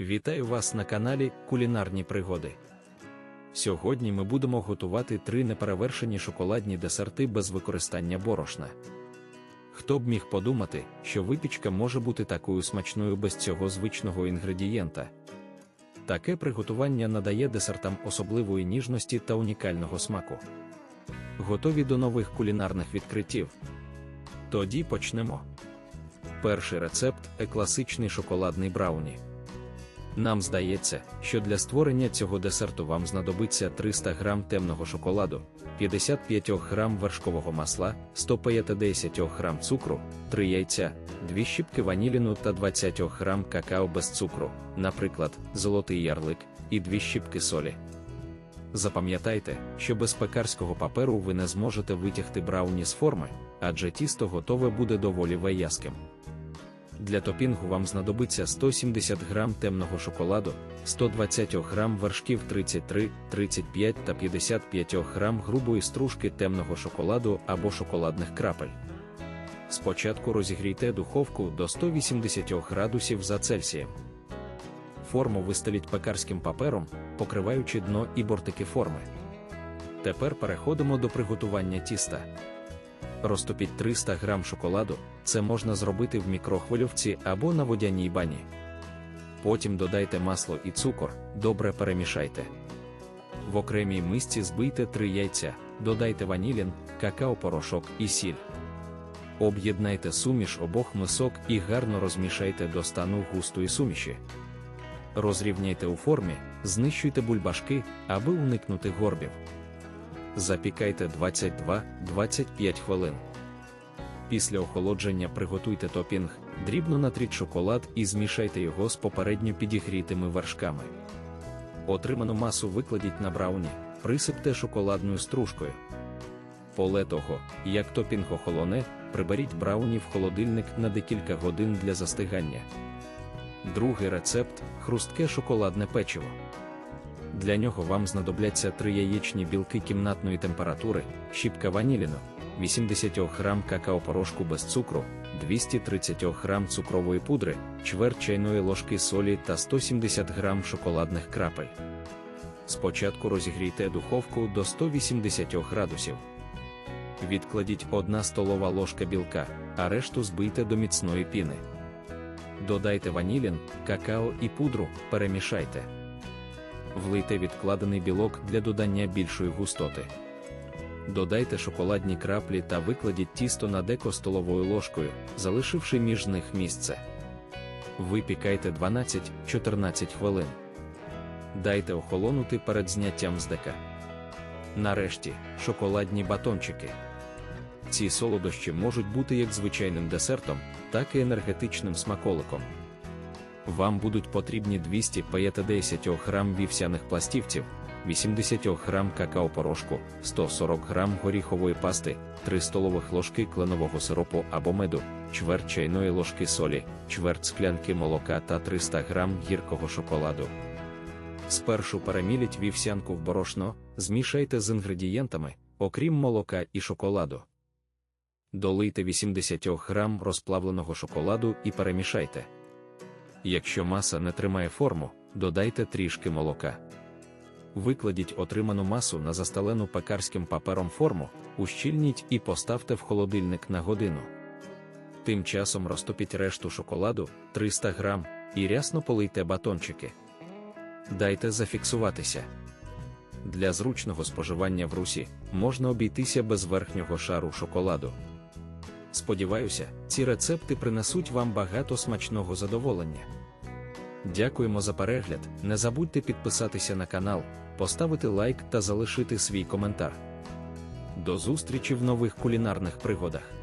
Вітаю вас на каналі Кулінарні пригоди. Сьогодні ми будемо готувати три неперевершені шоколадні десерти без використання борошна. Хто б міг подумати, що випічка може бути такою смачною без цього звичного інгредієнта. Таке приготування надає десертам особливої ніжності та унікального смаку. Готові до нових кулінарних відкриттів. Тоді почнемо. Перший рецепт е класичний шоколадний брауні. Нам здається, що для створення цього десерту вам знадобиться 300 г темного шоколаду, 55 г вершкового масла, 150 г цукру, 3 яйця, 2 щіпки ваніліну та 20 г какао без цукру, наприклад, золотий ярлик, і 2 щіпки солі. Запам'ятайте, що без пекарського паперу ви не зможете витягти брауні з форми, адже тісто готове буде доволі веяским. Для топінгу вам знадобиться 170 г темного шоколаду, 120 г вершків 33, 35 та 55 г грубої стружки темного шоколаду або шоколадних крапель. Спочатку розігрійте духовку до 180 градусів за Цельсієм. Форму вистеліть пекарським папером, покриваючи дно і бортики форми. Тепер переходимо до приготування тіста. Розтопіть 300 г шоколаду, це можна зробити в мікрохвильовці або на водяній бані. Потім додайте масло і цукор, добре перемішайте. В окремій мисці збийте 3 яйця, додайте ванілін, какао-порошок і сіль. Об'єднайте суміш обох мисок і гарно розмішайте до стану густої суміші. Розрівняйте у формі, знищуйте бульбашки, аби уникнути горбів. Запікайте 22-25 хвилин. Після охолодження приготуйте топінг, дрібно натріть шоколад і змішайте його з попередньо підігрітими вершками. Отриману масу викладіть на брауні, присипте шоколадною стружкою. Поле того, як топінг охолоне, приберіть брауні в холодильник на декілька годин для застигання. Другий рецепт хрустке шоколадне печиво. Для нього вам знадобляться 3 яєчні білки кімнатної температури, щіпка ваніліну, 80 г какао-порошку без цукру, 230 г цукрової пудри, чверть чайної ложки солі та 170 г шоколадних крапель. Спочатку розігрійте духовку до 180 градусів. Відкладіть 1 столова ложка білка, а решту збийте до міцної піни. Додайте ванілін, какао і пудру, перемішайте. Влийте відкладений білок для додання більшої густоти. Додайте шоколадні краплі та викладіть тісто на деко столовою ложкою, залишивши між них місце. Випікайте 12-14 хвилин. Дайте охолонути перед зняттям з дека. Нарешті шоколадні батончики. Ці солодощі можуть бути як звичайним десертом, так і енергетичним смаколиком. Вам будуть потрібні 250 г вівсяних пластівців, 80 г какао-порошку, 140 г горіхової пасти, 3 столових ложки кленового сиропу або меду, чверть чайної ложки солі, чверть склянки молока та 300 г гіркого шоколаду. Спершу переміліть вівсянку в борошно, змішайте з інгредієнтами, окрім молока і шоколаду. Долийте 80 г розплавленого шоколаду і перемішайте. Якщо маса не тримає форму, додайте трішки молока. Викладіть отриману масу на застелену пекарським папером форму, ущільніть і поставте в холодильник на годину. Тим часом розтопіть решту шоколаду 300 грам, і рясно полийте батончики. Дайте зафіксуватися. Для зручного споживання в русі можна обійтися без верхнього шару шоколаду. Сподіваюся, ці рецепти принесуть вам багато смачного задоволення. Дякуємо за перегляд. Не забудьте підписатися на канал, поставити лайк та залишити свій коментар. До зустрічі в нових кулінарних пригодах.